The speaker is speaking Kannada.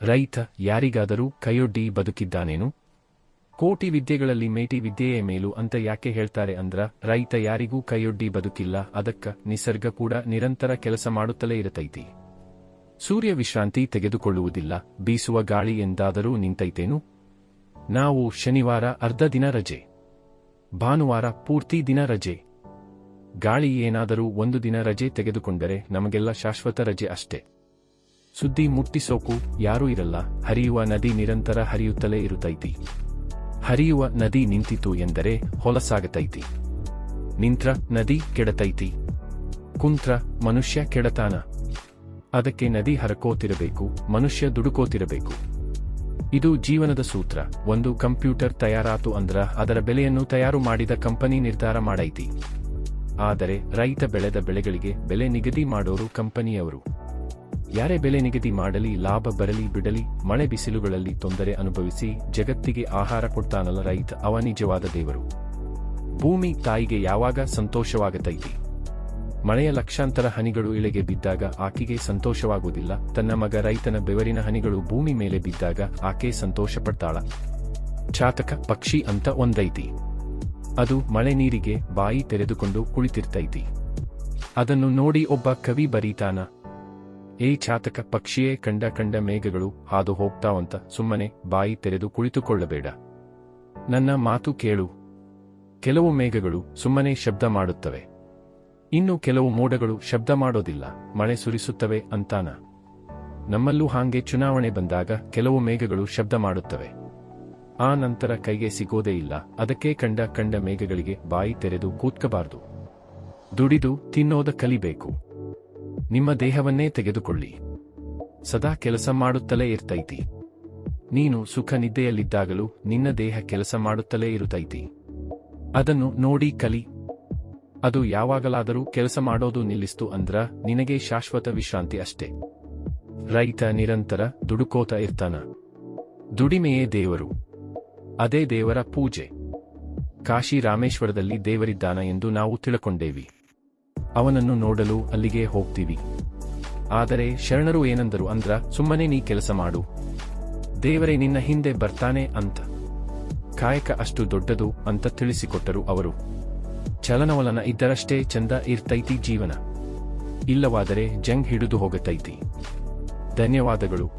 ರೈತ ಯಾರಿಗಾದರೂ ಕೈಯೊಡ್ಡಿ ಬದುಕಿದ್ದಾನೇನು? ಕೋಟಿ ವಿದ್ಯೆಗಳಲ್ಲಿ ಮೇಟಿ ವಿದ್ಯೆಯೇ ಮೇಲು ಅಂತ ಯಾಕೆ ಹೇಳ್ತಾರೆ ಅಂದ್ರ, ರೈತ ಯಾರಿಗೂ ಕೈಯೊಡ್ಡಿ ಬದುಕಿಲ್ಲ, ಅದಕ್ಕ ನಿಸರ್ಗ ಕೂಡ ನಿರಂತರ ಕೆಲಸ ಮಾಡುತ್ತಲೇ ಇರತೈತಿ. ಸೂರ್ಯ ವಿಶ್ರಾಂತಿ ತೆಗೆದುಕೊಳ್ಳುವುದಿಲ್ಲ, ಬೀಸುವ ಗಾಳಿ ಎಂದಾದರೂ ನಿಂತೈತೇನು? ನಾವು ಶನಿವಾರ ಅರ್ಧ ದಿನ ರಜೆ. ಭಾನುವಾರ ಪೂರ್ತಿ ದಿನ ರಜೆ. ಗಾಳಿ ಏನಾದರೂ ಒಂದು ದಿನ ರಜೆ ತೆಗೆದುಕೊಂಡರೆ ನಮಗೆಲ್ಲ ಶಾಶ್ವತ ರಜೆ ಅಷ್ಟೇ. ಸುದ್ದಿ ಮುಟ್ಟಿಸೋಕು ಯಾರೂ ಇರಲ್ಲ, ಹರಿಯುವ ನದಿ ನಿರಂತರ ಹರಿಯುತ್ತಲೇ ಇರುತ್ತೈತಿ. ಹರಿಯುವ ನದಿ ನಿಂತಿತು ಎಂದರೆ ಹೊಲಸಾಗತೈತಿ. ನಿಂತ್ರ ನದಿ ಕೆಡತೈತಿ. ಕುಂತ್ರ ಮನುಷ್ಯ ಕೆಡತಾನ. ಅದಕ್ಕೆ ನದಿ ಹರಕೋತಿರಬೇಕು, ಮನುಷ್ಯ ದುಡುಕೋತಿರಬೇಕು. ಇದು ಜೀವನದ ಸೂತ್ರ. ಒಂದು ಕಂಪ್ಯೂಟರ್ ತಯಾರಾತು ಅಂದ್ರ ಅದರ ಬೆಲೆಯನ್ನು ತಯಾರು ಮಾಡಿದ ಕಂಪನಿ ನಿರ್ಧಾರ ಮಾಡೈತಿ. ಆದರೆ ರೈತ ಬೆಳೆದ ಬೆಳೆಗಳಿಗೆ ಬೆಲೆ ನಿಗದಿ ಮಾಡೋರು ಕಂಪನಿಯವರು. ಯಾರೇ ಬೆಲೆ ನಿಗದಿ ಮಾಡಲಿ, ಲಾಭ ಬರಲಿ, ಬಿಡಲಿ, ಮಳೆ ಬಿಸಿಲುಗಳಲ್ಲಿ ತೊಂದರೆ ಅನುಭವಿಸಿ ಜಗತ್ತಿಗೆ ಆಹಾರ ಕೊಡ್ತಾನಲ್ಲ ರೈತ, ಅವ ನಿಜವಾದ ದೇವರು. ಭೂಮಿ ತಾಯಿಗೆ ಯಾವಾಗ ಸಂತೋಷವಾಗತೈತಿ? ಮಳೆಯ ಲಕ್ಷಾಂತರ ಹನಿಗಳು ಇಳೆಗೆ ಬಿದ್ದಾಗ ಆಕೆಗೆ ಸಂತೋಷವಾಗುವುದಿಲ್ಲ, ತನ್ನ ಮಗ ರೈತನ ಬೆವರಿನ ಹನಿಗಳು ಭೂಮಿ ಮೇಲೆ ಬಿದ್ದಾಗ ಆಕೆ ಸಂತೋಷ ಪಡ್ತಾಳ ಚಾತಕ, ಪಕ್ಷಿ ಅಂತ ಒಂದೈತಿ. ಅದು ಮಳೆ ನೀರಿಗೆ ಬಾಯಿ ತೆರೆದುಕೊಂಡು ಕುಳಿತಿರ್ತೈತಿ. ಅದನ್ನು ನೋಡಿ ಒಬ್ಬ ಕವಿ ಬರೀತಾನ ಏ ಚಾತಕ ಪಕ್ಷಿಯೇ, ಕಂಡ ಕಂಡ ಮೇಘಗಳು ಹಾದು ಹೋಗ್ತಾವಂತ ಸುಮ್ಮನೆ ಬಾಯಿ ತೆರೆದು ಕುಳಿತುಕೊಳ್ಳಬೇಡ. ನನ್ನ ಮಾತು ಕೇಳು. ಕೆಲವು ಮೇಘಗಳು ಸುಮ್ಮನೆ ಶಬ್ದ ಮಾಡುತ್ತವೆ. ಇನ್ನು ಕೆಲವು ಮೋಡಗಳು ಶಬ್ದ ಮಾಡೋದಿಲ್ಲ, ಮಳೆ ಸುರಿಸುತ್ತವೆ ಅಂತಾನ. ನಮ್ಮಲ್ಲೂ ಹಾಗೆ ಚುನಾವಣೆ ಬಂದಾಗ ಕೆಲವು ಮೇಘಗಳು ಶಬ್ದ ಮಾಡುತ್ತವೆ. ಆ ನಂತರ ಕೈಗೆ ಸಿಗೋದೇ ಇಲ್ಲ, ಅದಕ್ಕೆ ಕಂಡ ಕಂಡ ಮೇಘಗಳಿಗೆ ಬಾಯಿ ತೆರೆದು ಕೂತ್ಕಬಾರದು. ದುಡಿದು ತಿನ್ನೋದ ಕಲಿಬೇಕು. ನಿಮ್ಮ ದೇಹವನ್ನೇ ತೆಗೆದುಕೊಳ್ಳಿ. ಸದಾ ಕೆಲಸ ಮಾಡುತ್ತಲೇ ಇರ್ತೈತಿ. ನೀನು ಸುಖ ನಿದ್ದೆಯಲ್ಲಿದ್ದಾಗಲೂ ನಿನ್ನ ದೇಹ ಕೆಲಸ ಮಾಡುತ್ತಲೇ ಇರುತ್ತೈತಿ. ಅದನ್ನು ನೋಡಿ ಕಲಿ. ಅದು ಯಾವಾಗಲಾದರೂ ಕೆಲಸ ಮಾಡೋದು ನಿಲ್ಲಿಸ್ತು ಅಂದ್ರ ನಿನಗೆ ಶಾಶ್ವತ ವಿಶ್ರಾಂತಿ ಅಷ್ಟೇ. ರೈತ ನಿರಂತರ ದುಡುಕೋತ ಇರ್ತಾನ. ದುಡಿಮೆಯೇ ದೇವರು. ಅದೇ ದೇವರ ಪೂಜೆ. ಕಾಶಿ ರಾಮೇಶ್ವರದಲ್ಲಿ ದೇವರಿದ್ದಾನ ಎಂದು ನಾವು ತಿಳ್ಕೊಂಡೇವಿ. ಅವನನ್ನು ನೋಡಲು ಅಲ್ಲಿಗೆ ಹೋಗ್ತೀವಿ. ಆದರೆ ಶರಣರು ಏನಂದರು ಅಂದ್ರ, ಸುಮ್ಮನೆ ನೀ ಕೆಲಸ ಮಾಡು. ದೇವರೇ, ನಿನ್ನ ಹಿಂದೆ ಬರ್ತಾನೆ ಅಂತ. ಕಾಯಕ ಅಷ್ಟು ದೊಡ್ಡದು ಅಂತ ತಿಳಿಸಿಕೊಟ್ಟರು ಅವರು. ಚಲನವಲನ ಇದ್ದರಷ್ಟೇ ಚಂದ ಇರ್ತೈತಿ ಜೀವನ. ಇಲ್ಲವಾದರೆ ಜಂಗ್ ಹಿಡಿದು ಹೋಗತೈತಿ. ಧನ್ಯವಾದಗಳು.